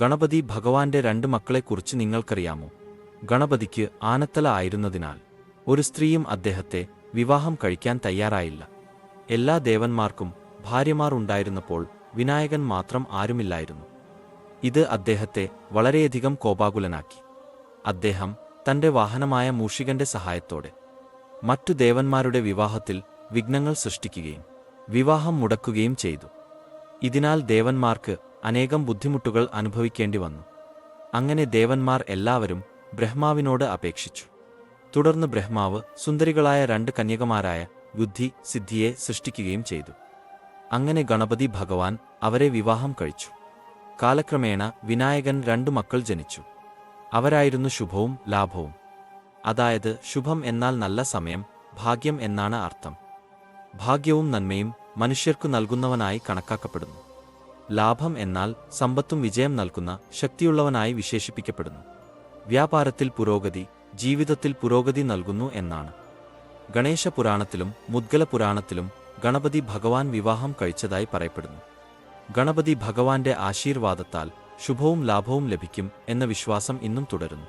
ഗണപതി ഭഗവാന്റെ രണ്ട് മക്കളെക്കുറിച്ച് നിങ്ങൾക്കറിയാമോ? ഗണപതിക്ക് ആനത്തല ആയിരുന്നതിനാൽ ഒരു സ്ത്രീയും അദ്ദേഹത്തെ വിവാഹം കഴിക്കാൻ തയ്യാറായില്ല. എല്ലാ ദേവന്മാർക്കും ഭാര്യമാർ ഉണ്ടായിരുന്നപ്പോൾ വിനായകൻ മാത്രം ആരുമില്ലായിരുന്നു. ഇത് അദ്ദേഹത്തെ വളരെയധികം കോപാകുലനാക്കി. അദ്ദേഹം തന്റെ വാഹനമായ മൂഷികന്റെ സഹായത്തോടെ മറ്റു ദേവന്മാരുടെ വിവാഹത്തിൽ വിഘ്നങ്ങൾ സൃഷ്ടിക്കുകയും വിവാഹം മുടക്കുകയും ചെയ്തു. ഇതിനാൽ ദേവന്മാർക്ക് അനേകം ബുദ്ധിമുട്ടുകൾ അനുഭവിക്കേണ്ടി വന്നു. അങ്ങനെ ദേവന്മാർ എല്ലാവരും ബ്രഹ്മാവിനോട് അപേക്ഷിച്ചു. തുടർന്ന് ബ്രഹ്മാവ് സുന്ദരികളായ രണ്ട് കന്യകമാരായ ബുദ്ധി സിദ്ധിയെ സൃഷ്ടിക്കുകയും ചെയ്തു. അങ്ങനെ ഗണപതി ഭഗവാൻ അവരെ വിവാഹം കഴിച്ചു. കാലക്രമേണ വിനായകൻ രണ്ടു മക്കൾ ജനിച്ചു. അവരായിരുന്നു ശുഭവും ലാഭവും. അതായത് ശുഭം എന്നാൽ നല്ല സമയം ഭാഗ്യം എന്നാണ് അർത്ഥം. ഭാഗ്യവും നന്മയും മനുഷ്യർക്കു നൽകുന്നവനായി കണക്കാക്കപ്പെടുന്നു. ലാഭം എന്നാൽ സമ്പത്തും വിജയം നൽകുന്ന ശക്തിയുള്ളവനായി വിശേഷിപ്പിക്കപ്പെടുന്നു. വ്യാപാരത്തിൽ പുരോഗതി ജീവിതത്തിൽ പുരോഗതി നൽകുന്നു എന്നാണ്. ഗണേശ പുരാണത്തിലും മുദ്ഗല പുരാണത്തിലും ഗണപതി ഭഗവാൻ വിവാഹം കഴിച്ചതായി പറയപ്പെടുന്നു. ഗണപതി ഭഗവാന്റെ ആശീർവാദത്താൽ ശുഭവും ലാഭവും ലഭിക്കും എന്ന വിശ്വാസം ഇന്നും തുടരുന്നു.